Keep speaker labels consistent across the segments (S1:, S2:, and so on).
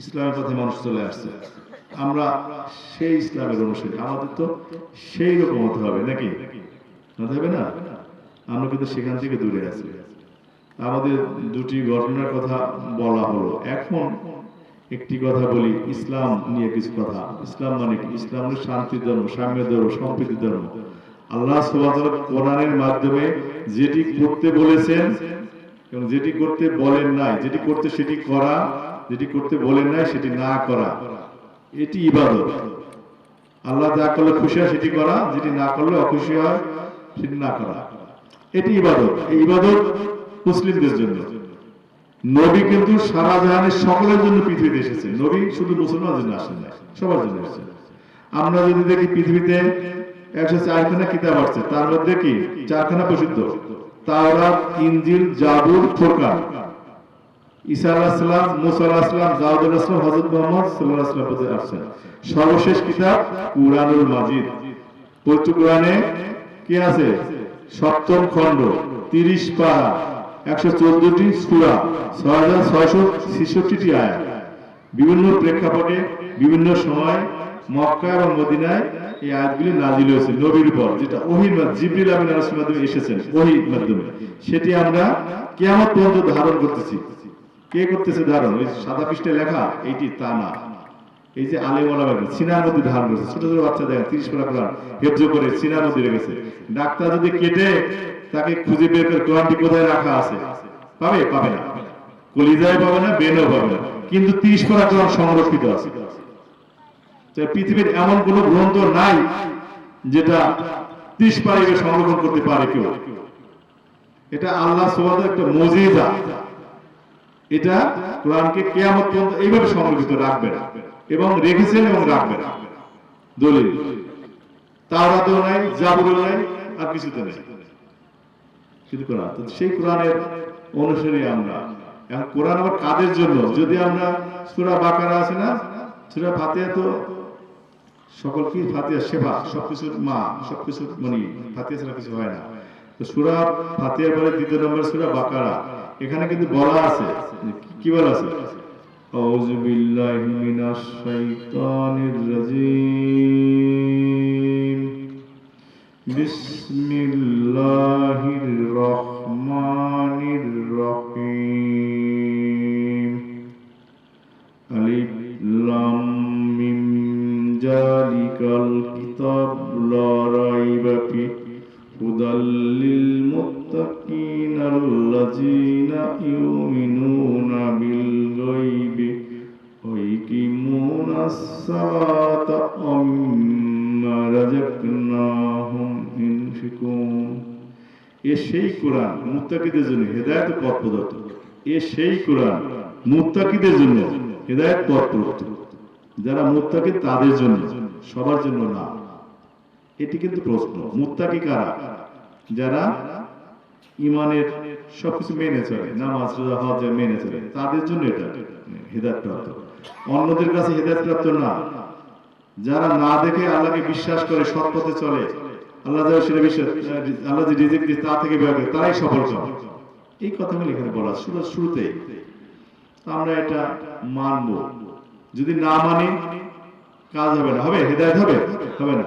S1: ইসলামের পথে মানুষ চলে আসছে। আমরা সেই ইসলামের অনুসারী। আমাদের তো সেই রকম হতে হবে, নাকি? হতে হবে না? আমরা কিন্তু সেখান থেকে দূরে আছি। আমাদের দুটি ঘটনার কথা বলা হলো। এখন একটি কথা বলি, ইসলাম নিয়ে কিছু কথা। ইসলাম মানে কি? ইসলাম হলো শান্তির ধর্ম সাম্য ধর্ম, সম্প্রীতি ধর্ম। আল্লাহ কোরআনের মাধ্যমে যেটি করতে বলেছেন এবং যেটি করতে বলেন নাই, যেটি করতে সেটি করা যেটি করতে বলেন নাই, সেটি না করা। এটি ইবাদত। আল্লাহ যা করলে খুশি হয়, সেটি করা। যেটি না করলে অখুশি হয়, সেটি না করা। এটি ইবাদত। এই ইবাদত মুসলিমদের জন্য। নবী কিন্তু সারা জাহানের সকলের জন্য পৃথিবীতে এসেছে। নবী শুধু মুসলমানদের জন্য আসেন না সবার জন্য এসেছে। আমরা যদি দেখি পৃথিবীতে একশো চারখানা কিতাব আসছে, তার মধ্যে কি? চারখানা প্রসিদ্ধ। তাওরাত, ইনজিল, জাবুর, ফোরকান। সর্বশেষ কিতাব মাজিদ। কোরআনে কি আছে? সপ্তম 30 পারা 114টি সূরা 6666টি আয়াত। বিভিন্ন প্রেক্ষাপটে, বিভিন্ন সময় মক্কা এবং মদিনায় এই আয়াতগুলি নাজিল হয়েছে, নবীর উপর, যেটা ওহির জিবরিল আমিন মাধ্যমে এসেছেন, ওহির মাধ্যমে। সেটি আমরা কেমন পর্যন্ত ধারণ করতেছি। কে করতেছে ধারণ? ওই সাদা পৃষ্ঠে লেখা এইটি তা না। এই যে আলেম ওলামা সিনার মধ্যে ধারণ করেছে। ছোট ছোট বাচ্চা দেখেন, তিরিশ পারা কোরআন হেফজ করে সিনার মধ্যে রেখেছে। ডাক্তার যদি কেটে তাকে খুঁজে বের করে কোরআনটি কোথায় রাখা আছে? পাবে? পাবে না। কলিজায় পাবে না, বেনও পাবে না। কিন্তু তিরিশ পারা কোরআন সংরক্ষিত আছে। পৃথিবীর এমন কোন গ্রন্থ নাই যেটা ত্রিশ পারিবে সংরক্ষণ করতে পারে কেউ। এটা আল্লাহ সোহাদ একটা মজিদা এটা কোরআনকে কেয়ামত পর্যন্ত এইভাবে সংরক্ষিত রাখবেন এবং রেখেছেন এবং রাখবেন দলিল, তাওরাতেও নাই নাই, আর কিছুতে কোরআন। সেই কোরআনের আমরা। এখন কোরআন আবার কাদের জন্য? যদি আমরা সূরা বাকারা আছে না, সূরা ফাতিহা তো সকল কি? ফাতিহা সেবা সবকিছুর মা সবকিছুর মনি ফাতিহা ছাড়া কিছু হয় না। তো সূরা ফাতিহার পরে দ্বিতীয় নম্বর সূরা বাকারা। এখানে কিন্তু বলা আছে। কি- বলা আছে? আউযু বিল্লাহি মিনাশ শাইতানির রাজিম। বিসমিল্লাহির রহমানির রহিম। আলিফ লাম মিম জালিকাল কিতাব, লা রাইবা এ সেই কোরআন মুত্তাকিদের জন্য হেদায়েত পথ প্রদর্শক এ সেই কোরআন মুত্তাকিদের জন্য হেদায়েত পথ প্রদর্শক যারা মুত্তাকি তাদের জন্য, সবার জন্য না। এটি কিন্তু প্রশ্ন। মুত্তাকি কারা? যারা ইমানের সবকিছু মেনে চলে, নামাজ, রোজা, হজ মেনে চলে, তাদের জন্য এটা হেদায়েত প্রাপ্ত অন্যদের কাছে হেদায়েত প্রাপ্ত না। যারা না দেখে আল্লাহকে বিশ্বাস করে সৎ পথে চলে, আল্লাহ যা সেটা বিশ্বাস, আল্লাহ যে রিজিক দিয়ে তা থেকে বের করে, তারাই সফল কাম। এই কথাগুলো এখানে বলা শুরু শুরুতে আমরা এটা মানব। যদি না মানি, কাজ হবে না। হবে? হেদায়ত হবে? হবে না।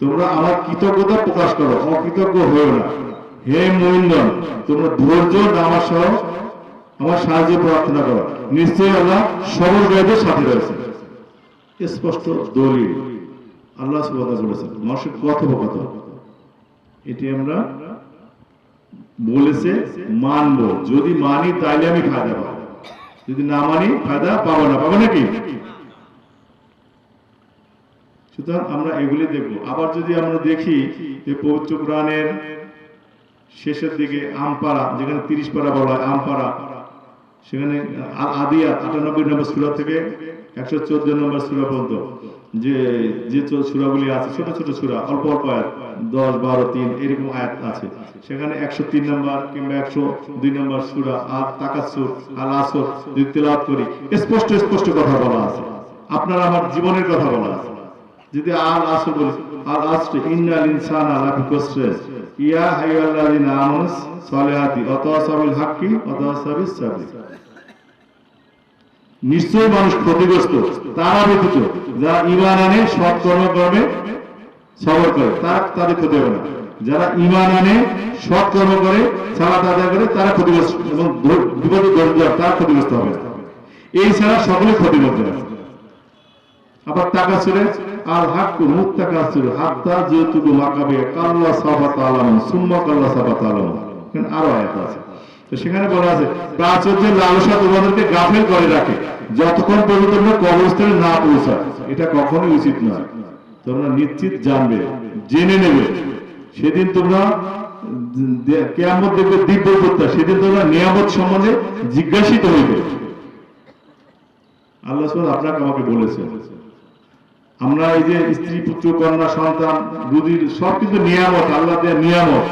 S1: তোমরা আমার কৃতজ্ঞতা প্রকাশ করো, অকৃতজ্ঞ হয়েও না। হে মুইন্দন তোমরা ধৈর্য, নামাজ সহ আমার সাহায্য প্রার্থনা করো। নিশ্চয়ই আল্লাহ সবল গায়দের সাথে রয়েছে। স্পষ্ট দলিল। আল্লাহ বলেছেন, মানুষের কথোপকথন। এটি আমরা বলেছে মানব। যদি মানি, তাইলে আমি ফায়দা পাবো। যদি না মানি, ফায়দা পাবো না। পাবো নাকি? সুতরাং আমরা এগুলি দেখব। আবার যদি আমরা দেখি যে পবিত্র কোরআনের শেষের দিকে আমপাড়া, যেখানে তিরিশ পাড়া বলা হয়, আমপাড়া, সেখানে আ- আদিয়াত, আটানব্বই নম্বর সূরা থেকে একশো চোদ্দ নম্বর সূরা পর্যন্ত, যে যে সূরাগুলি আছে, ছোট ছোট সূরা, অল্প অল্প আয়াত, দশ, বারো, তিন, এরকম আয়াত আছে। সেখানে একশো তিন নম্বর কিংবা একশো দুই নম্বর সূরা আর তাকাসুর আল আসর যদি তেলাওয়াত করি, স্পষ্ট স্পষ্ট কথা বলা আছে। আপনার আমার জীবনের কথা বলা আছে। যদি আসর বলি আসর ইন্নাল ইনসানা ইয়া হাক্কি নিশ্চয়ই মানুষ ক্ষতিগ্রস্ত, তারা ব্যতীত, যারা ইমান আনে সৎ কর্ম সবর করে, তারা তাদের ক্ষতি হবে না। যারা ইমান আনে সৎ কর্ম করে, সালাত আদায় করে, তারা ক্ষতিগ্রস্ত, এবং বিপদে ধরে তারা ক্ষতিগ্রস্ত হবে এই ছাড়া সকলে ক্ষতিগ্রস্ত আবার টাকা ছিল আর হাক্কু মুত্তাকা ছিল। হাত্তা যেহেতু মাকাবে, কাল্লা সাবাত আলাম, সুম্মা কাল্লা সাবাত আলাম। আরও আয়াত আছে। তো সেখানে বলা আছে, প্রাচুর্যের লালসা তোমাদেরকে গাফেল করে রাখে। যতক্ষণ পর্যন্ত তোমরা না পৌঁছায় এটা কখনোই উচিত নয়। তোমরা নিশ্চিত জানবে, জেনে নেবে। সেদিন তোমরা কেয়ামত দেখবে দিব্য প্রত্যয় সেদিন তোমরা নিয়ামত সম্বন্ধে জিজ্ঞাসিত হইবে। আল্লাহ আপনাকে আমাকে বলেছেন। আমরা এই যে স্ত্রী, পুত্র, কন্যা, সন্তান রুদির সব কিন্তু নিয়ামত, আল্লাহ দেওয়া নিয়ামত।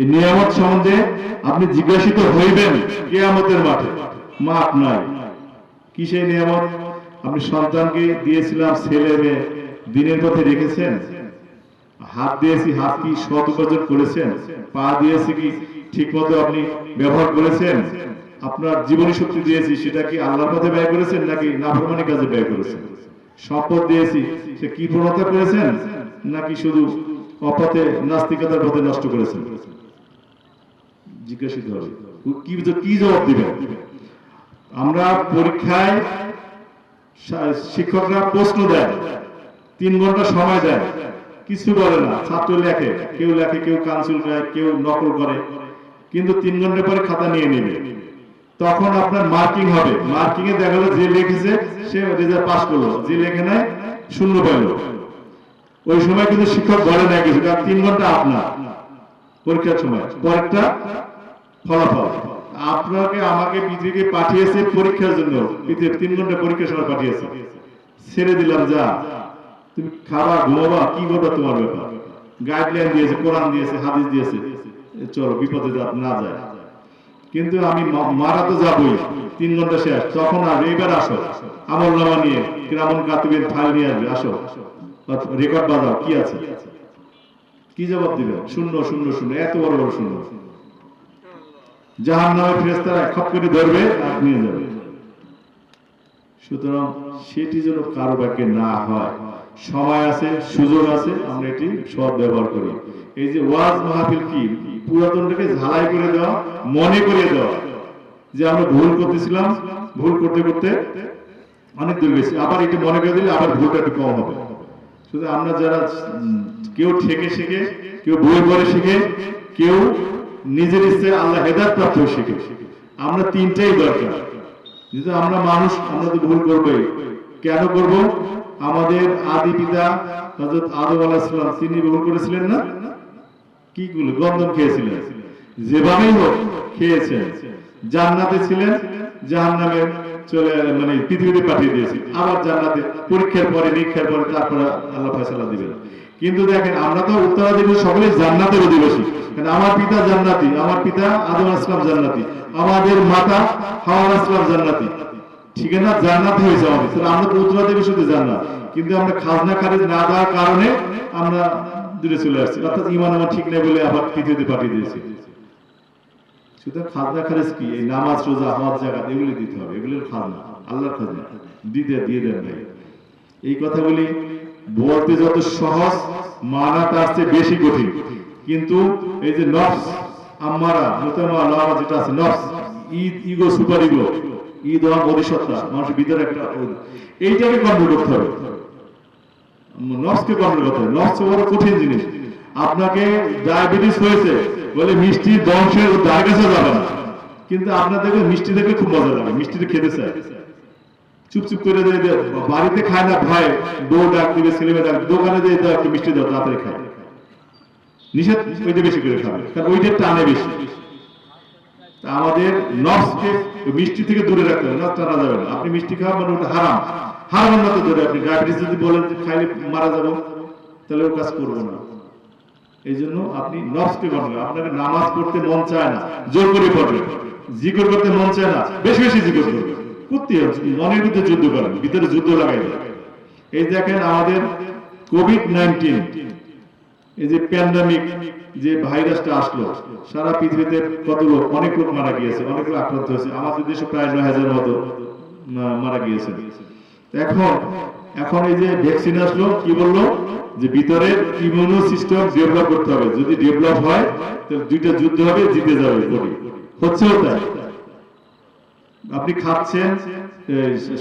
S1: এই নিয়ামত সম্বন্ধে আপনি জিজ্ঞাসিত হইবেন কেয়ামতের মাঠে। মাপ নাই কি সেই নিয়ামত? আপনি সন্তানকে দিয়েছিলাম ছেলে, মেয়ে, দিনের পথে রেখেছেন? হাত দিয়েছি, হাত কি সৎ উপার্জন করেছেন? পা দিয়েছি কি ঠিক মতো আপনি ব্যবহার করেছেন? আপনার জীবনী শক্তি দিয়েছি, সেটা কি আল্লাহর পথে ব্যয় করেছেন নাকি নাফরমানি কাজে ব্যয় করেছেন? সম্পদ দিয়েছি। সে কি প্রণতা করেছেন নাকি শুধু অপথে নাস্তিকতার পথে নষ্ট করেছেন? জিজ্ঞাসিত হবে। কি কি জবাব দিবেন? আমরা পরীক্ষায় শিক্ষকরা প্রশ্ন দেয়। তিন ঘণ্টা সময় দেয়। কিছু বলে না। ছাত্র লেখে। কেউ লেখে, কেউ কানসিল দেয়, কেউ নকল করে। কিন্তু তিন ঘণ্টা পরে খাতা নিয়ে নেবে। তখন আপনার মার্কিং হবে। মার্কিং এ দেখা গেলো যে লিখেছে, সে রেজাল্ট পাস করল। যে লেখে নাই, শূন্য পেল। ওই সময় কিন্তু শিক্ষক বলে না কিছু, কারণ তিন ঘণ্টা আপনার। পরীক্ষার সময়। পরেরটা ফলাফল। আপনাকে, আমাকে পৃথিবীকে পাঠিয়েছে পরীক্ষার জন্য। পৃথিবী তিন ঘণ্টা পরীক্ষার সময় পাঠিয়েছে। ছেড়ে দিলাম, যা। তুমি খাবা, ঘুমাবা, কি করবা তোমার ব্যাপার? গাইডলাইন দিয়েছে কোরআন দিয়েছে হাদিস দিয়েছে। চলো, বিপদে না যায়। কিন্তু আমি মারা তো যাবই। তিন ঘণ্টা শেষ। তখন আর এইবার আসো। আমল নামা নিয়ে কিরামন কাতিবের ফাইল নিয়ে আসবে। আসো। রেকর্ড বাজাও। কি আছে? কি জবাব দিবে? শূন্য শূন্য শূন্য। এত বড় বড় শূন্য। জাহান নামে ফেরেস্তারা খপ করে ধরবে আর নিয়ে যাবে। সুতরাং সেটি যেন কারও ভাগ্যে না হয়। সময় আছে, সুযোগ আছে, আমরা এটি সব ব্যবহার করি। এই যে ওয়াজ মাহফিল কি? পুরাতনটাকে ঝালাই করে দেওয়া, মনে করিয়ে দেওয়া। যে আমরা ভুল করতেছিলাম, ভুল করতে করতে অনেক দূর গেছি। আবার এটা মনে করে দিলে আবার ভুলটা একটু কম হবে। শুধু আমরা যারা কেউ ঠেকে শিখে, কেউ বই পড়ে শিখে, কেউ নিজের ইচ্ছে আল্লাহ হেদার প্রাপ্ত শিখে। আমরা তিনটাই দরকার। যেহেতু আমরা মানুষ, আমরা তো ভুল করবোই। কেন করব? আমাদের আদি পিতা হযরত আদম আলাইহিস সালাম, তিনি ভুল করেছিলেন না? কি গুলো? গন্ধম খেয়েছিলেন। যেভাবেই হোক, খেয়েছেন। জান্নাতে ছিলেন, জাহান্নামে চলে মানে পৃথিবীতে পাঠিয়ে দিয়েছি আবার জান্নাতে পরীক্ষার পরে, নিরীক্ষার পরে তারপরে আল্লাহ ফয়সালা দিবেন। কিন্তু দেখেন, আমরা তো উত্তরাধিকারী সকলে জান্নাতের অধিবাসী। কারণ আমার পিতা জান্নাতি, আমার পিতা আদম আসলাম জান্নাতি। আমাদের মাতা হাওয়া আসলাম জান্নাতি। ঠিক আছে না জান্নাত হয়েছে আমাদের তাহলে আমরা তো উত্তরাধিকারী শুধু জান্নাত কিন্তু আমরা খাজনা খারিজ না দেওয়ার কারণে আমরা দূরে চলে আসছি। অর্থাৎ ইমান আমার ঠিক নেই বলে আবার পৃথিবীতে পাঠিয়ে দিয়েছি। সুতরাং খাজনা খারিজ কি? এই নামাজ, রোজা, হজ জাকাত এগুলি দিতে হবে। এগুলোর খাজনা। আল্লাহর খাজনা। দিতে, দিয়ে দেন ভাই। এই কথাগুলি বলতে যত সহজ, মানা তার চেয়ে বেশি কঠিন। কিন্তু এই যে নফস আমারা মুতামা যেটা আছে, নফস, id ego super ego id হওয়া মানুষের ভিতরে একটা এইটাকে কন্ট্রোল করতে হবে। কন্ট্রোল করতে হবে। বড় কঠিন জিনিস। আপনাকে ডায়াবেটিস হয়েছে বলে মিষ্টি দংশের যাবে না। কিন্তু আপনার দেখবে মিষ্টি দেখলে খুব মজা লাগে। মিষ্টিটা খেতে চায়। চুপ চুপ করে দিয়ে বাড়িতে খায় না ভয় বউ ডাক দিবে, ছেলে মেয়ে ডাক দোকানে দিয়ে একটু মিষ্টি দাও, তাড়াতাড়ি খায়। নিষেধ ওইটা বেশি করে খাবে। কারণ ওইটা টানে বেশি। আমাদের নফসকে মিষ্টি থেকে দূরে রাখতে হবে, নফস টানা যাবে না। আপনি মিষ্টি খাওয়া মানে ওটা হারাম। হারাম না তো দূরে আপনি ডায়াবেটিস যদি বলেন যে খাইলে মারা যাব, তাহলে ও কাজ করব না। এই জন্য আপনি নফসকে বানাবেন আপনাকে নামাজ পড়তে মন চায় না, জোর করে পড়বেন। জিকর করতে মন চায় না, বেশি বেশি জিকর করবেন। করতে হবে। মনের ভিতরে যুদ্ধ করেন, ভিতরে যুদ্ধ লাগাই দেন। এই দেখেন আমাদের কোভিড নাইন্টিন এই যে প্যান্ডামিক যে ভাইরাসটা আসলো, সারা পৃথিবীতে কত লোক, অনেক লোক মারা গিয়েছে, অনেক লোক আক্রান্ত হয়েছে। আমাদের দেশে প্রায় নয় হাজার মতো মারা গিয়েছে। এখন এখন এই যে ভ্যাকসিন আসলো, কি বলল? যে ভিতরে ইমিউনো সিস্টেম ডেভেলপ করতে হবে। যদি ডেভেলপ হয়, তাহলে দুইটা যুদ্ধ হবে, জিতে যাবে বডি হচ্ছেও তাই। আপনি খাচ্ছেন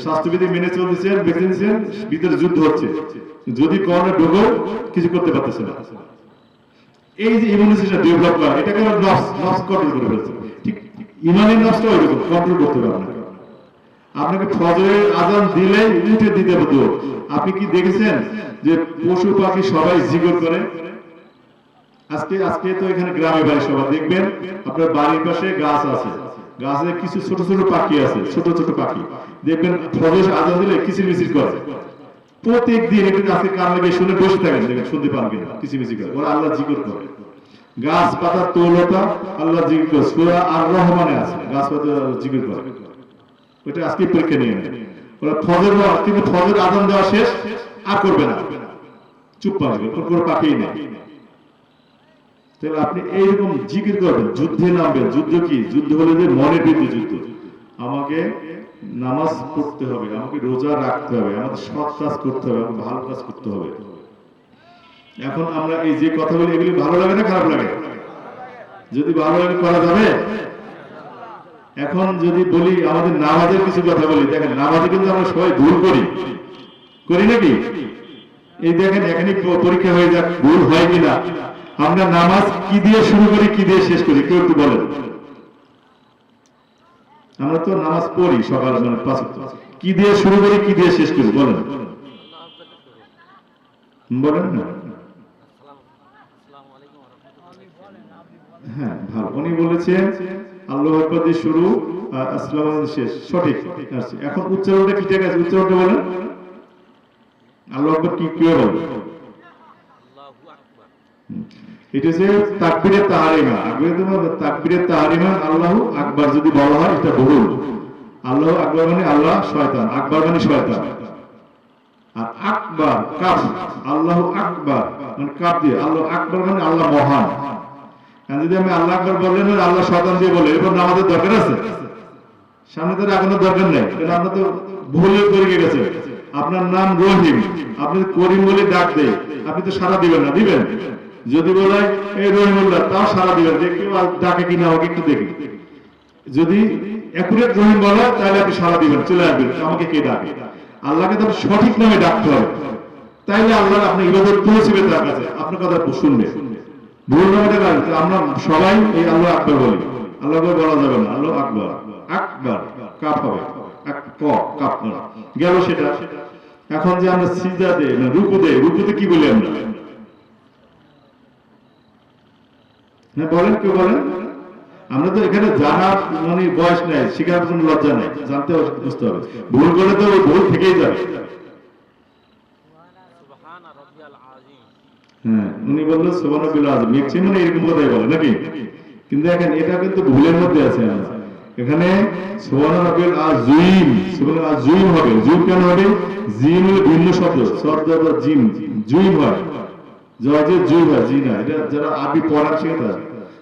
S1: স্বাস্থ্যবিধি মেনে চলতেছেন ভ্যাকসিন দিচ্ছেন ভিতরে যুদ্ধ হচ্ছে। যদি করোনা ঢুকো কিছু করতে পারতেছে না। এই যে ডেভেলপ করা নফস নফস কন্ট্রোল করে ফেলছে। ঠিক নফসটা ওইরকম কন্ট্রোল করতে না। আপনাকে ফজরের আজান দিলে উঠে দিতে হতো আপনি কি দেখেছেন যে পশু পাখি সবাই জিগর করে? আজকে আজকে তো এখানে গ্রামে বাড়ি সবাই দেখবেন, আপনার বাড়ির পাশে গাছ আছে। গাছে কিছু ছোট ছোট পাখি আছে, ছোট ছোট পাখি। দেখবেন ফজর আজান দিলে কিচির মিচির করে। প্রত্যেক দিন একটু গাছের কান লাগে শুনে বসে থাকেন দেখেন শুনতে পান কিনা কিচির মিচির করে। ওরা আল্লাহ জিগর করে। গাছ পাতা তৌলতা আল্লাহ জিগর করে। সুরা আর রহমানে আছে গাছ পাতা জিগর করে। ওটা আজকে পরীক্ষা নিয়ে নেয় ওরা ফজর কিন্তু ফজর আদান দেওয়া শেষ, আর করবে না। চুপ পাবে কোনো পাকেই নেই। আপনি এইরকম জিকির করবেন, যুদ্ধে নামবেন। যুদ্ধ কি? যুদ্ধ হলে যে মনের বিরুদ্ধে যুদ্ধ। আমাকে নামাজ পড়তে হবে, আমাকে রোজা রাখতে হবে আমাকে সৎ কাজ করতে হবে, আমাকে ভালো কাজ করতে হবে। এখন আমরা এই যে কথা বলি এগুলি ভালো লাগে না খারাপ লাগে? যদি ভালো লাগে করা যাবে? এখন যদি বলি, আমাদের নামাজের কিছু কথা বলি, দেখেন নামাজে কিন্তু আমরা সবাই ভুল করি। করি নাকি? এই দেখেন এখানে পরীক্ষা হয়ে যাক, ভুল হয় কিনা। আমরা নামাজ কি দিয়ে শুরু করি, কি দিয়ে শেষ করি, কেউ একটু বলেন। আমরা তো নামাজ পড়ি সকাল কি দিয়ে শুরু করি, কি দিয়ে শেষ করি, বলেন। বলেন না? হ্যাঁ উনি বলেছেন, আল্লাহ দিয়ে শুরু আসসালামু শেষ। সঠিক এখন উচ্চারণটা কি ঠিক আছে? উচ্চারণটা বলেন। আল্লাহ কি কি বলেন আল্লাহ মহান যদি আমি আল্লাহ আকবার বললেন আল্লাহ শয়তান দিয়ে বলে এরপর আমাদের দরকার আছে সামনে তো রাখানোর দরকার নেই কারণ তো ভুলে করে গেছে। আপনার নাম রহিম। আপনি করিম বলে ডাক দেয় আপনি তো সারা দিবেন না, দিবেন। যদি বলে এই রহিমুল্লাহ, তাও সারা দিবেন যে কেউ ডাকে কিনা আমাকে একটু দেখি। যদি একুরেট রহিম বলা, তাহলে আপনি সারা দিবেন, চলে আসবেন আমাকে কে ডাকে? আল্লাহকে তো সঠিক নামে ডাকতে হবে। তাইলে আল্লাহ আপনি ইবাদত পৌঁছবে তার কাছে। আপনার কথা শুনবে। ভুল আমরা সবাই এই আল্লাহ আকবর বলি। বলা যাবে না। আল্লাহ আকবর। আকবর। কাপ হবে। গেল সেটা। এখন যে আমরা সিজা দেই না রুকু রুকুতে কি বলি আমরা? হ্যাঁ বলেন কেউ বলেন? আমরা তো এখানে জানার মানে বয়স নেই শিখার লজ্জা নেই জানতে বুঝতে হবে। ভুল করলে তো ওই ভুল থেকেই যাবে। হ্যাঁ উনি বললেন সোবানা বিল আজম ম্যাক্সিমাম এরকম কথাই বলে নাকি? কিন্তু দেখেন এটা কিন্তু ভুলের মধ্যে আছে। এখানে সোবানা রবিল আজুইম সোবানা আজুইম হবে। জুম কেন হবে? জিম হলো ভিন্ন শব্দ শব্দ জিম জুইম হয়। জুই হয় জি না এটা যারা আরবি পড়ার শিখে তারা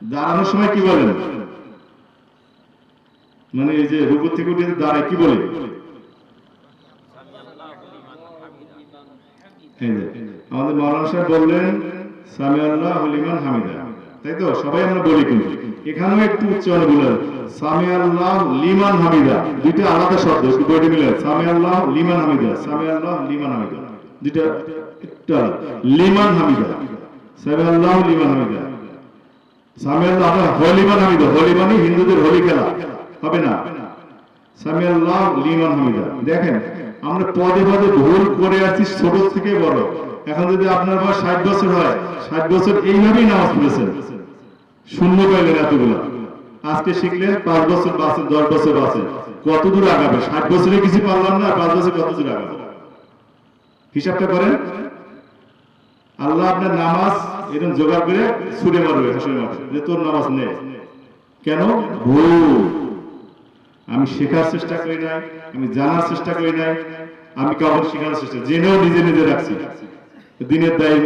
S1: দাঁড়ানোর সময় কি বলেন? মানে এই যে রুকু থেকে উঠে দাঁড়ায়, কি বলে? আমাদের মাওলানা সাহেব বললেন সামি আল্লাহ হলিমান হামিদা। তাই তো? সবাই আমরা বলি কিন্তু। এখানেও একটু উচ্চারণ বলে সামি আল্লাহ লিমান হামিদা। দুইটা আলাদা শব্দ বইটা মিলে। সামি আল্লাহ লিমান হামিদা। সামি আল্লাহ লিমান হামিদা। দুইটা লিমান হামিদা। সামি আল্লাহ লিমান হামিদা। সামি আল্লাহ আপনার হামিদা হিন্দুদের খেলা। হবে না? লিমান হামিদা। দেখেন, আমরা পদে পদে ভুল করে আসছি, ছোট থেকে বড়। এখন যদি আপনার ষাট বছর হয়, ষাট বছর এইভাবেই নামাজ পড়েছেন। শূন্য পাইলেন এতগুলো। আজকে শিখলেন পাঁচ বছর বাঁচে দশ বছর বাঁচে কত দূর আগাবে ষাট বছরে কিছু পারলাম না, পাঁচ বছর কত দূর আগাবে হিসাবটা করেন। আল্লাহ আপনার নামাজ এরকম জোগাড় করে ছুড়ে মারবে হাসির মারবে যে তোর নামাজ নেই। কেন? ভুল। আমি শেখার চেষ্টা করি নাই, আমি জানার চেষ্টা করি নাই, আমি কাউকে শেখানোর চেষ্টা জেনেও নিজে নিজে রাখছি। দিনের দায়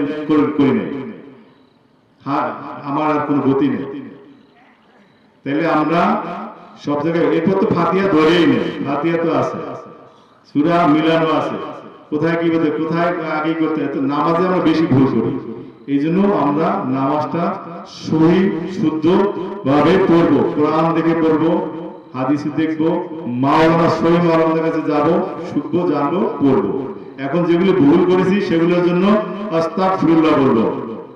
S1: করি নাই। আমার আর কোনো গতি নেই। তাহলে আমরা সব জায়গায় এরপর তো ফাতিয়া ধরেই নেই ফাতিয়া তো আছে। সুরা মিলানো আছে। কোথায় কি বলতে কোথায় আগে করতে নামাজে আমরা বেশি ভুল করি। এই জন্য আমরা নামাজটা সহি, শুদ্ধ ভাবে পড়ব। কোরআন দেখে পড়ব, হাদিস দেখব, মাওলানা, সহি মাওলানার কাছে যাব, শুদ্ধ জানব, পড়ব। এখন যেগুলো ভুল করেছি সেগুলোর জন্য আস্তাক ফিরুল্লাহ বলব।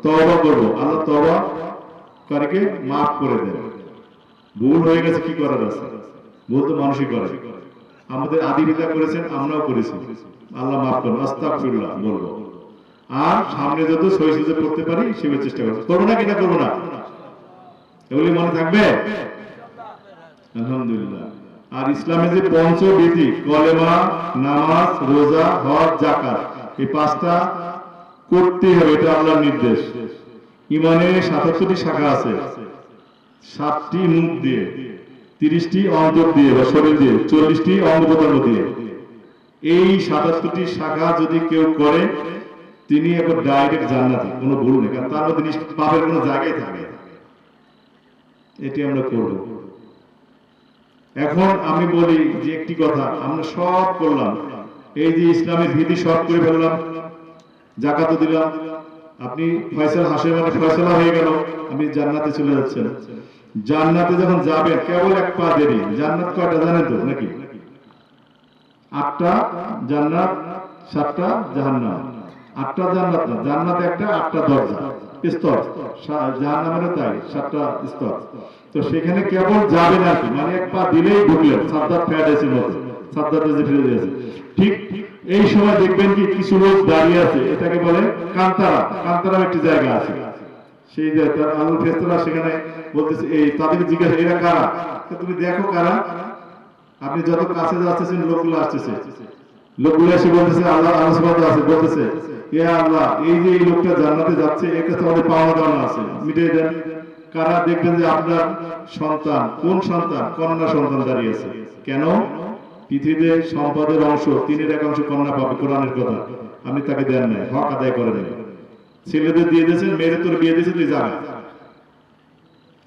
S1: তওবা করব। আল্লাহ তওবা কারীকে মাফ করে দেন। ভুল হয়ে গেছে, কি করার আছে? ভুল তো মানুষই করে। আমাদের আদি পিতা করেছেন, আমরাও করেছি। আল্লাহ মাফ করুন, আস্তাগফিরুল্লাহ বলব। আর সামনে যত সহি করতে পারি সেভাবে চেষ্টা করব। করব না কিনা করব না? এগুলি মনে থাকবে? আলহামদুলিল্লাহ। আর ইসলামে যে পঞ্চবিধি, কলেমা, নামাজ, রোজা, হজ জাকাত এই পাঁচটা করতেই হবে, এটা আল্লাহর নির্দেশ। ইমানে সাতাত্তরটি শাখা আছে। সাতটি মুখ দিয়ে, তিরিশটি অন্তর দিয়ে বা শরীর দিয়ে, চল্লিশটি অঙ্গ দিয়ে। এই সাতাত্তরটি শাখা যদি কেউ করে তিনি এবার ডাইরেক্ট জান্নাতি, কোনো ভুল নেই, কারণ তার মধ্যে পাপের কোনো জায়গায় থাকে এটি আমরা করব। এখন আমি বলি যে একটি কথা, আমরা সব করলাম। এই যে ইসলামের বিধি সব করে ফেললাম, জাকাত দিলাম, আপনি ফয়সাল হাসে মানে ফয়সালা হয়ে গেল, আপনি জান্নাতে চলে যাচ্ছেন। জান্নাতে যখন যাবেন, কেবল এক পা দেরি। জান্নাত কয়টা জানেন তো, নাকি? আটটা জান্নাত, সাতটা জাহান্নাম। আটটা জান্নাত জান্নাত একটা, আটটা দরজা, স্তর। জাহান্নামেরও তাই, সাতটা স্তর। তো সেখানে কেবল যাবেন আর কি মানে এক পা দিলেই ঢুকলেন, সাদ্দাত এসে মধ্যে সাদ্দাত এসে ফিরে দিয়েছে। ঠিক এই সময় দেখবেন কি কিছু লোক দাঁড়িয়ে আছে, এটাকে বলে কান্তারা কান্তারা একটি জায়গা আছে। সেই যে তার আলু ফেস্তরা সেখানে বলতেছে, এই তাদের জিজ্ঞাসা, এরা কারা? তুমি দেখো কারা, আপনি যত কাছে যাচ্ছেন, লোকগুলো আসতেছে। লোকগুলো সম্পদের অংশ, তিনের এক অংশ কন্যা পাবে, কোরআনের কথা। আপনি তাকে দেন নাই, হক আদায় করে ছেলেদের দিয়ে দিয়েছেন, মেয়েদের তোর বিয়ে দিয়েছে, তুই যাবে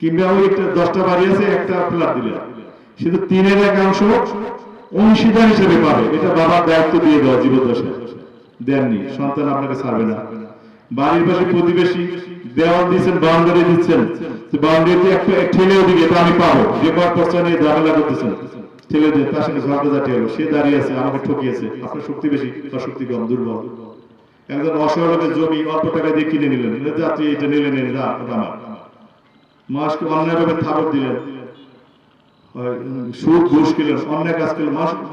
S1: কিংবা ওই একটা দশটা বাড়ি আছে একটা ফ্ল্যাট দিলে। শুধু তিনের একাংশ অংশীদার হিসেবে পাবে। এটা বাবার দায়িত্ব দিয়ে দেওয়া জীবদ্দশায়। দেননি, সন্তান আপনাকে ছাড়বে না। বাড়ির পাশে প্রতিবেশী দেওয়াল দিচ্ছেন বাউন্ডারি দিচ্ছেন। বাউন্ডারিতে একটা ঠেলে ওদিকে, এটা আমি পাবো। যে বার পর্চা নিয়ে ঝামেলা করতেছেন, ঠেলে দিয়ে তার সঙ্গে ঝগড়া হলো সে দাঁড়িয়ে আছে, আমাকে ঠকিয়েছে। আপনার শক্তি বেশি, তার শক্তি কম, দুর্বল। একজন জমি অল্প টাকা দিয়ে কিনে নিলেন। যাত্রী এটা নিলেন মাসকে অন্যায়ভাবে থাপড় দিলেন। কাজ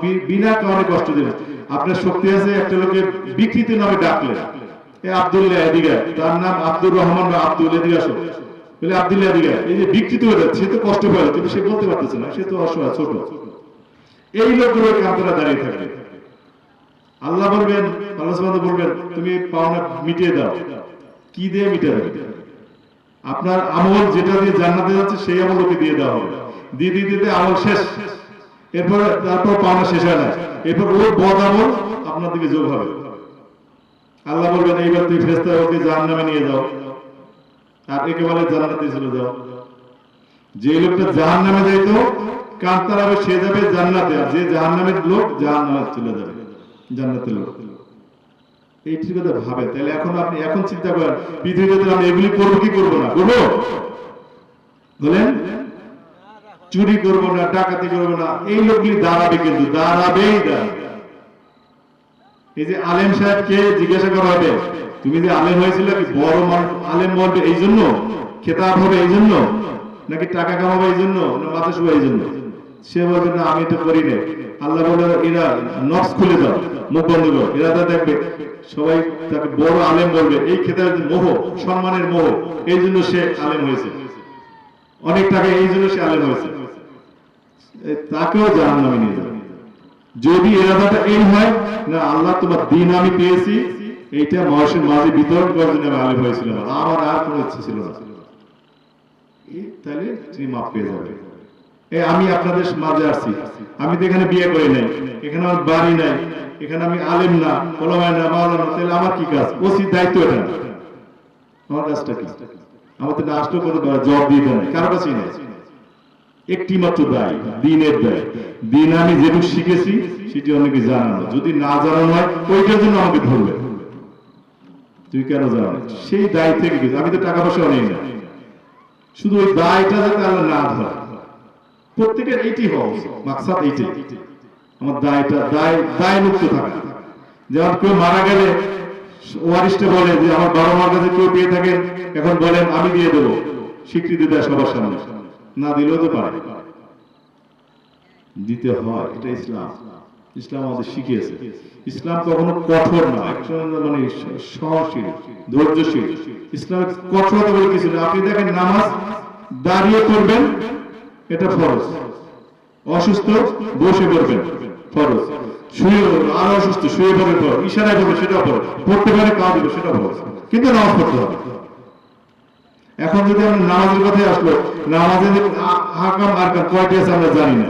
S1: বি- বিনা কারণে কষ্ট দিলেন আপনার শক্তি আছে, একটা লোকে বিকৃতি নামে ডাকলেন এ তার নাম আব্দুর রহমান বা আব্দুল বলে এই যে বিকৃত হয়ে যাচ্ছে, সে তো কষ্ট পেল কিন্তু সে বলতে পারতেছে না। সে তো অসহায়, ছোট। এই দাঁড়িয়ে আল্লাহ বলবেন আল্লাহ বলবেন, তুমি পাওনা মিটিয়ে দাও। কি দিয়ে মিটিয়ে দেবে আপনার আমল যেটা দিয়ে জান্নাতে যাচ্ছে, সেই আমল ওকে দিয়ে দেওয়া হবে। দিয়ে দিতে আমল শেষ। এরপর, তারপর পাওনা শেষ হয় না। এরপর ওর বদ আমল আপনার দিকে যোগ হবে। আল্লাহ বলবেন, এইবার তুই ফেরেশতা ওকে জাহান্নামে নিয়ে যাও। আর একেবারে জান্নাতে চলে যাও। যে লোকটা জাহান্নামে যাইতো কান্তার হবে সে যাবে জান্নাতে, আর যে জাহান্নামের লোক জাহান্নামে চলে যাবে। জান্নাতের লোক। এইটির কথা ভাবেন। তাহলে এখন আপনি, এখন চিন্তা করেন, পৃথিবীতে আমি এগুলি করব কি করব না? করব? বলেন? চুরি করব না, ডাকাতি করব না, এই লোকগুলি দাঁড়াবে কিন্তু, দাঁড়াবেই দাঁড়াবে এই যে আলেম সাহেবকে জিজ্ঞাসা করা হবে, তুমি যে আলেম হয়েছিল, কি বড় আলেম বলবে এই জন্য? খেতাব হবে এই জন্য? নাকি টাকা কামাবে এই জন্য? না মাথা শুভ এই জন্য? সে বলবে না, আমি তো করি না আল্লাহ বলে এরা নফস খুলে দাও, মুখ বন্ধ করো, এরা তা দেখবে, সবাই তাকে বড় আলেম বলবে, এই খেতাবের মোহ, সম্মানের মোহ, এই জন্য সে আলেম হয়েছে। অনেক টাকা এই জন্য সে আলেম হয়েছে। তাকেও জাহান নামে নিয়ে যাবে। যদি এরাদাটা এই হয়, না, আল্লাহ তোমার দিন আমি পেয়েছি, এইটা মানুষের মাঝে বিতরণ করার জন্য আমি আলেম হয়েছিলাম। আমার আর কোনো ইচ্ছে ছিল না। তাহলে তিনি মাপ পেয়ে যাবে। আমি আপনাদের মাঝে আমি তো এখানে বিয়ে করি নাই। এখানে আমার বাড়ি নাই। এখানে আমি আলেম না, ওলামায় না, মাওলানা তাহলে আমার কি কাজ? ওসির দায়িত্ব এটা। আমার কাজটা কি? দিতে নাই। কারও কাছেই একটি মাত্র দায়, দিনের দায়। দিন আমি যেটুকু শিখেছি, সেটি অনেকে জানানো যদি না জানানো হয়, ওইটার জন্য আমাকে ধরবে। তুই কেন জানো? সেই দায় থেকে আমি তো টাকা পয়সা নেই না। শুধু ওই দায়টা যাতে আল্লাহ না ধরে। প্রত্যেকের এইটি হওয়া উচিত। মাকসাদ এইটাই। আমার দায়টা, দায় দায় মুক্ত থাকা। যেমন কেউ মারা গেলে ওয়ারিশটা বলে যে, আমার বাবা মার কাছে কেউ পেয়ে থাকেন? এখন বলেন, আমি দিয়ে দেবো। স্বীকৃতি দেয় সবার সামনে। না দিলেও তো পারে। দিতে হয়, এটা ইসলাম। ইসলাম আমাদের শিখিয়েছে। ইসলাম কখনো কঠোর না মানে স- সহনশীল, ধৈর্যশীল। ইসলামের কঠোরতা বলে কিছু না আপনি দেখেন নামাজ দাঁড়িয়ে করবেন, এটা ফরজ। অসুস্থ বসে করবেন ফরজ। শুয়ে আর অসুস্থ শুয়ে পড়বে ফরজ। ইশারায় করবে সেটাও ফরজ। পড়তে পারে কাজ সেটাও ফরজ। কিন্তু নামাজ পড়তে হবে। এখন যদি আমরা নামাজের কথাই আসলো, নামাজে যে হাকাম আর কয়টি আছে আমরা জানি না।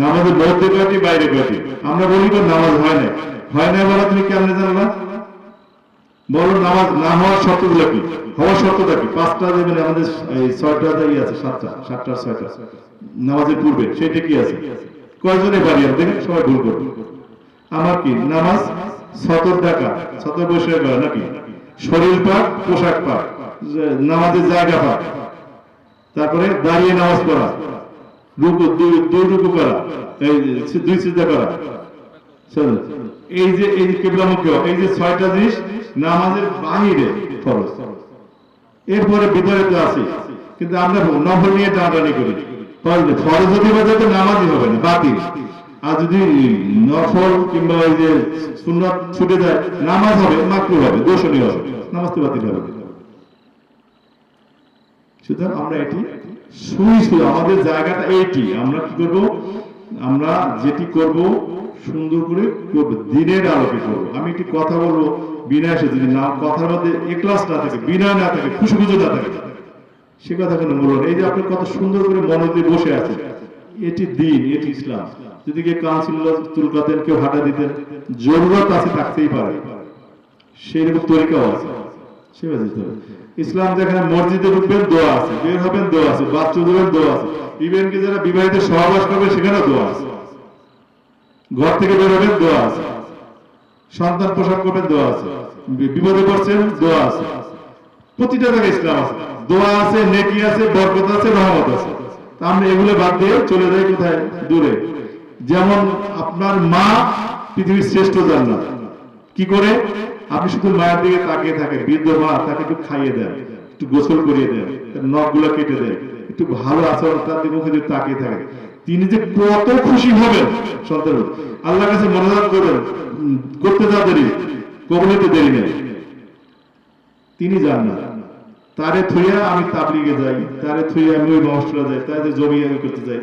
S1: নামাজের মধ্যে কয়টি, বাইরে কয়টি? আমরা বলি তো নামাজ হয় না হয় না বলা তুমি কেমনে জানলা? বলো নামাজ না হওয়ার শর্তগুলো কি? হওয়ার শর্তটা কি? পাঁচটা যে মানে আমাদের ছয়টা ই আছে, সাতটা সাতটা আর ছয়টা। নামাজের পূর্বে সেটা কি আছে? কয়জনে বাড়ি দেখেন সবাই ভুল করবে। আমার কি? নামাজ সতর টাকা, সতর বসে নাকি? শরীর পাক, পোশাক পাক। নামাজের জায়গা পাক। তারপরে দাঁড়িয়ে নামাজ পড়া। রুকু, দুই দুই রুকু করা। এই দুই করা। এই যে এই যে এই যে ছয়টা জিনিস নামাজের বাহিরে ফরজ। এরপরে ভিতরে তো কিন্তু আমরা নফল নিয়ে টানাটানি করি। ফরজ যদি বাজে তো নামাজই হবে না, বাতিল। আর যদি নফল কিংবা ওই যে সুন্নাত ছুটে যায়, নামাজ হবে মাকরু হবে দোষণীয় হবে, নামাজ তো বাতিল হবে। সুতরাং আমরা এটি শুই শুই আমাদের জায়গাটা এইটি। আমরা কি করব? আমরা যেটি করব, সুন্দর করে করব দিনের আলোকে করব। আমি একটি কথা বলব, বিনয় সে যদি না, কথার মধ্যে একলাস না থাকে, বিনয় না থাকে খুশি খুশি না থাকে। সে কথা কেন বলুন এই যে আপনি কত সুন্দর করে মনে দিয়ে বসে আছেন। এটি দিন, এটি ইসলাম। যদি কেউ কাউন্সিল তুলকাতেন কেউ হাঁটা দিতেন, জরুরত আছে থাকতেই পারে। সেই রকম তরিকাও আছে। সে হবে। ইসলাম যেখানে মসজিদে ঢুকবেন, দোয়া আছে। বের হবেন, দোয়া আছে। বাচ্চা দেবেন দোয়া আছে। ইভেন কি যারা বিবাহিত সহবাস করবে সেখানেও দোয়া আছে। ঘর থেকে বের হবেন, দোয়া আছে। সন্তান পোশাক করবেন, দোয়া আছে। বিপদে পড়ছেন, দোয়া আছে। প্রতিটা জায়গায় ইসলাম আছে। দোয়া আছে, নেকি আছে, বরকত আছে, রহমত আছে। আমরা এগুলো বাদ দিয়ে চলে যাই কোথায়? দূরে। যেমন আপনার মা পৃথিবীর শ্রেষ্ঠ জান্নাত। কি করে? আপনি শুধু মায়ের দিকে তাকিয়ে থাকেন, বৃদ্ধ মা তাকে একটু খাইয়ে দেন, একটু গোসল করিয়ে দেন, তার নখগুলো কেটে দেন, একটু ভালো আচরণ তার মুখে যদি তাকিয়ে থাকেন, তিনি যে কত খুশি হবেন, সন্তান, আল্লাহর কাছে মনোজাত করবেন করতে যা দেরি কবলিতে দেরি নেই। তিনি যান না। তারে থুইয়া আমি তাবলিগে যাই, তারে থুইয়া আমি ওই মহস্টরা যাই, তারে জমি আমি করতে যাই।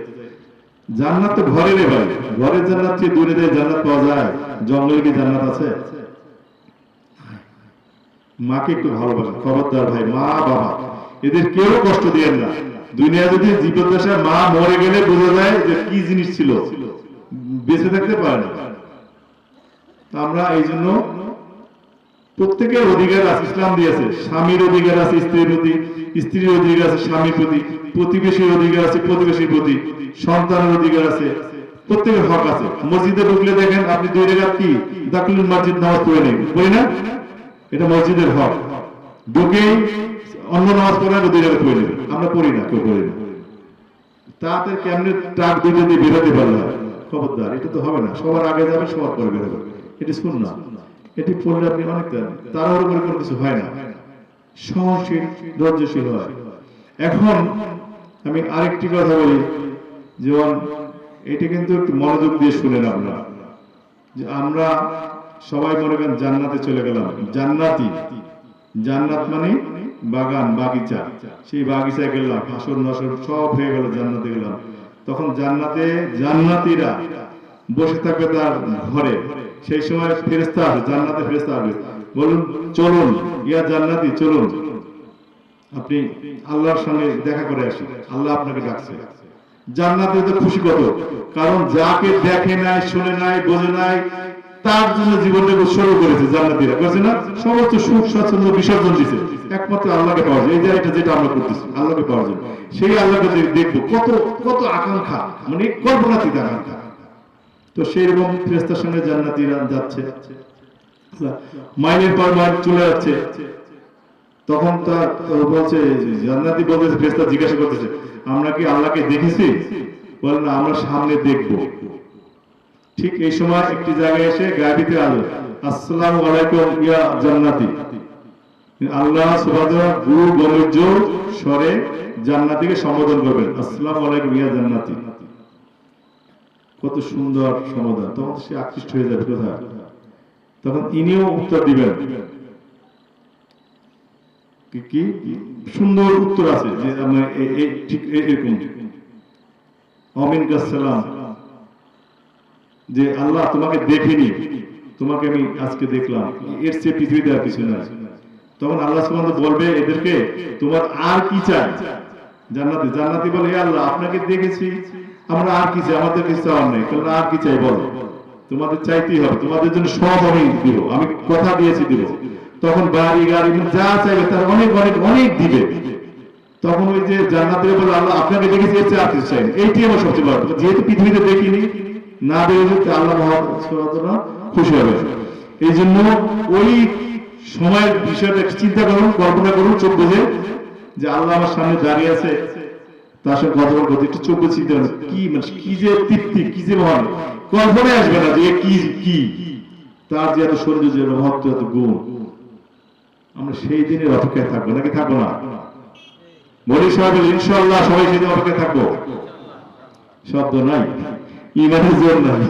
S1: জান্নাত তো ঘরে রে ভাই, ঘরের জান্নাত দূরে যায় জান্নাত পাওয়া যায়, জঙ্গলে কি জান্নাত আছে? মাকে একটু ভালোবাসেন খবরদার ভাই, মা, বাবা। এদের কেউ কষ্ট দিয়েন না। দুনিয়া যদি জীবদ্দশায় মা মরে গেলে বোঝা যায় যে কি জিনিস ছিল। বেঁচে থাকতে পারে না। আমরা এই জন্য প্রত্যেকের অধিকার আছে, ইসলাম দিয়েছে। স্বামীর অধিকার আছে, স্ত্রীর প্রতি, স্ত্রীর অধিকার আছে, স্বামীর প্রতি, প্রতিবেশীর অধিকার আছে, প্রতিবেশীর প্রতি, সন্তানের অধিকার আছে। প্রত্যেকের হক আছে। মসজিদে ঢুকলে দেখেন আপনি দুই রেখাত কি? দাখিলুল মসজিদ নামাজ পড়ে নেই। না? এটা মসজিদের হক ঢুকেই অন্য নামাজ পড়ে না দুই জায়গায় পড়ে নেবে। আমরা পড়ি না, কেউ পড়ি না। তাদের কেমনে ট্রাক দুটো দিয়ে বেরোতে পারল খবরদার, এটা তো হবে না। সবার আগে যাবে, সবার পরে বেরোবে। এটি শুন না এটি পড়লে আপনি অনেক তার উপরে কোনো কিছু হয় না। সহনশীল, ধৈর্যশীল হয়। এখন আমি আরেকটি কথা বলি যেমন এটা কিন্তু একটু মনোযোগ দিয়ে শুনেন আপনারা। যে আমরা সবাই মনে জান্নাতে চলে গেলাম। জান্নাতি। জান্নাত মানে বাগান, বাগিচা। সেই বাগিচায় গেলাম হাসর নাসর সব হয়ে গেল, জান্নাতে গেলাম। তখন জান্নাতে জান্নাতিরা বসে থাকবে তার ঘরে। সেই সময় ফেরেস্তা আসবে, জান্নাতে ফেরেস্তা আসবে। বলুন, চলুন, ইয়া জান্নাতি, চলুন। আপনি আল্লাহর সঙ্গে দেখা করে আসি আল্লাহ আপনাকে ডাকছে। জান্নাতে তো খুশি কত? কারণ যাকে দেখে নাই, শুনে নাই, বোঝে নাই তার জন্য জীবনটাকে উৎসর্গ করেছে জান্নাতীরা করেছে না? সমস্ত সুখ, স্বাচ্ছন্দ্য, বিসর্জন দিছে একমাত্র আল্লাহকে পাওয়া যায়। এই যে এটা যেটা আমরা করতেছি, আল্লাহকে পাওয়ার জন্য সেই আল্লাহকে দেখব, কত কত আকাঙ্ক্ষা মানে কল্পনাতীত আকাঙ্ক্ষা। তো সেই রকম ফেরেস্তার সঙ্গে জান্নাতীরা যাচ্ছে। মাইলের পর মাইল চলে যাচ্ছে। তখন তার বলছে, জান্নাতি বলতেছে, ফেরেশতা জিজ্ঞাসা করতেছে, আমরা কি আল্লাহকে দেখেছি? বলে, না, আমরা সামনে দেখব। ঠিক এই সময় একটি জায়গায় এসে গায়েবিতে আলো। আসসালামু আলাইকুম, ইয়া জান্নাতি। আল্লাহ সুবহানাহু গুরু গম্ভীর্য স্বরে জান্নাতিকে সম্বোধন করবেন। আসসালামু আলাইকুম, ইয়া জান্নাতি। কত সুন্দর সমাধান। তখন সে আকৃষ্ট হয়ে যাবে, কোথায়? তখন ইনিও উত্তর দিবেন। কি- সুন্দর উত্তর আছে। যে আমার এ- এরকম। অমিন সালাম। যে আল্লাহ তোমাকে দেখিনি, তোমাকে আমি আজকে দেখলাম। এর চেয়ে পৃথিবীতে আর কিছু নাই। তখন আল্লাহ সুবহানাহু বলবে, এদেরকে তোমার আর কি চাই? জান্নাতি জান্নাতি বলে আল্লাহ, আপনাকে দেখেছি, আমরা আর কি চাই? আমাদের কিছু চাওয়ার নেই। তাহলে আর কি চাই বলো? তোমাদের চাইতেই হবে। তোমাদের জন্য সব আমি দিব। আমি কথা দিয়েছি দিব। তখন বাড়ি গাড়ি মানে যা চাইবে তার অনেক অনেক অনেক দিবে। তখন ওই যে জান্নাতে বলে আল্লাহ, আপনাকে দেখেছি, এর চেয়ে আর কিছু চাই না। এইটাই আমার সবচেয়ে বড় যেহেতু পৃথিবীতে দেখিনি না দেখেছি আল্লাহ খুশি হবে। এই জন্য ওই সময়ের বিষয়টা চিন্তা করুন, কল্পনা করুন চোখ বুঝে যে আল্লাহ আমার সামনে দাঁড়িয়ে আছে, তার কথা বলব একটু চোখ চিন্তা কি মানে কি যে তৃপ্তি, কি যে মহান কল্পনায় আসবে না যে কি কি। তার যে এত মহত্ব, এত গুণ, আমরা সেই দিনের অপেক্ষায় থাকব নাকি থাকব না? সাহেব ইনশাল্লাহ সবাই অপেক্ষায় থাকব। শব্দ নাই। ইমানের জোর নাই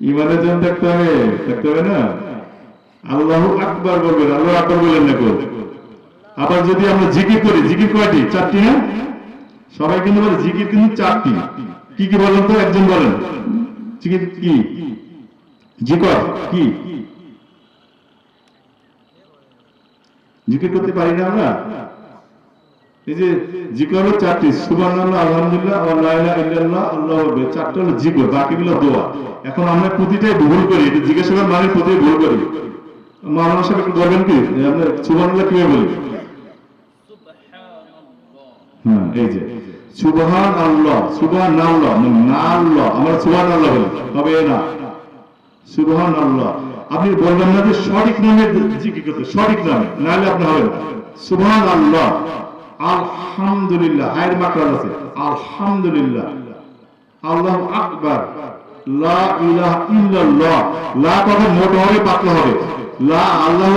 S1: ইমানের জন্য থাকতে হবে থাকতে হবে না? আল্লাহ আকবার বলবেন, আল্লাহ আকবার বললেন না কেউ আবার যদি আমরা জিকির করি, জিকির কয়টি? চারটি না? সবাই কিন্তু বলে জিকির কিন্তু চারটি। কি কি বলেন তো? একজন বলেন। জিকির কি? জিকর কি? জিকির করতে পারি না আমরা? মানে প্রতি ভুল করি। মাওলানা সাহেব একটু বলবেন কি? আমরা সুবহানাল্লাহ কীভাবে বলি হ্যাঁ আল্লাহ না? আপনি যে সঠিক নামে জিকির করতে, সঠিক নামে, নাহলে আপনি হবে না। আল্লাহ আলহামদুলিল্লাহ আয়ের মাকরার আছে। আলহামদুলিল্লাহ। আল্লাহু আকবার। লা ইল্লাল্লাহ। লা কথা মোটা হবে পাতলা হবে। লা আল্লাহ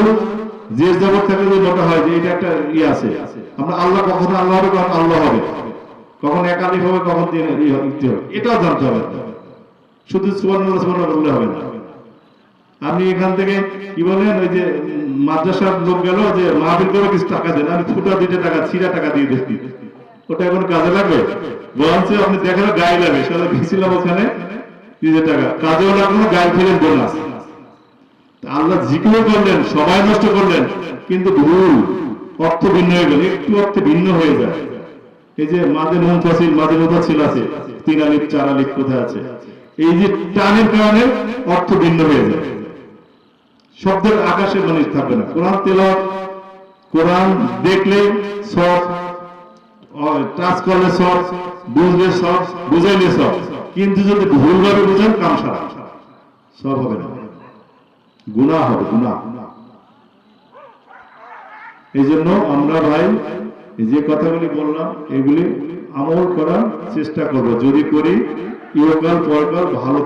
S1: যে জগৎ থেকে যে মোটা হয় যে এটা একটা ইয়ে আছে। আমরা আল্লাহ কখনো আল্লাহ হবে কখনো আল্লাহ হবে। কখন একাধিক হবে কখন ইয়ে হবে, এটাও জানতে হবে। শুধু সুবর্ণ সুবর্ণ বললে হবে না। আপনি এখান থেকে কি বলেন ওই যে মাদ্রাসার লোক গেল যে মাহবিল করে কিছু টাকা দেন, আমি ফুটা দুইটা টাকা, ছিড়া টাকা দিয়ে দিচ্ছি। ওটা এখন কাজে লাগবে? বরঞ্চ আপনি দেখেন গায়ে লাগবে সাথে গেছিলাম ওখানে নিজের টাকা। কাজেও লাগল গায়ে ফেলেন বোনাস। আল্লাহ জিকির করলেন সময় নষ্ট করলেন, কিন্তু ভুল, অর্থ ভিন্ন হয়ে গেল, একটু অর্থ ভিন্ন হয়ে যায়। এই যে মাঝে মুনফাসিল মাঝে মুফাসিল আছে, তিন আলিফ, চার আলিফ কোথায় আছে? এই যে টানের কারণে অর্থ ভিন্ন হয়ে যায়। শব্দের আকাশে মানুষ থাকবে না। কোরআন তেলাওয়াত, কোরআন দেখলে সব টাচ করলে সব বুঝলে সব বুঝাইলে সব কিন্তু যদি ভুলভাবে বুঝেন, কাম সারা। সব হবে না। গুনাহ হবে, গুনাহ। এই জন্য আমরা ভাই যে কথাগুলি বললাম, এগুলি আমল করার চেষ্টা করব। যদি করি, ইহকাল পরকাল ভালো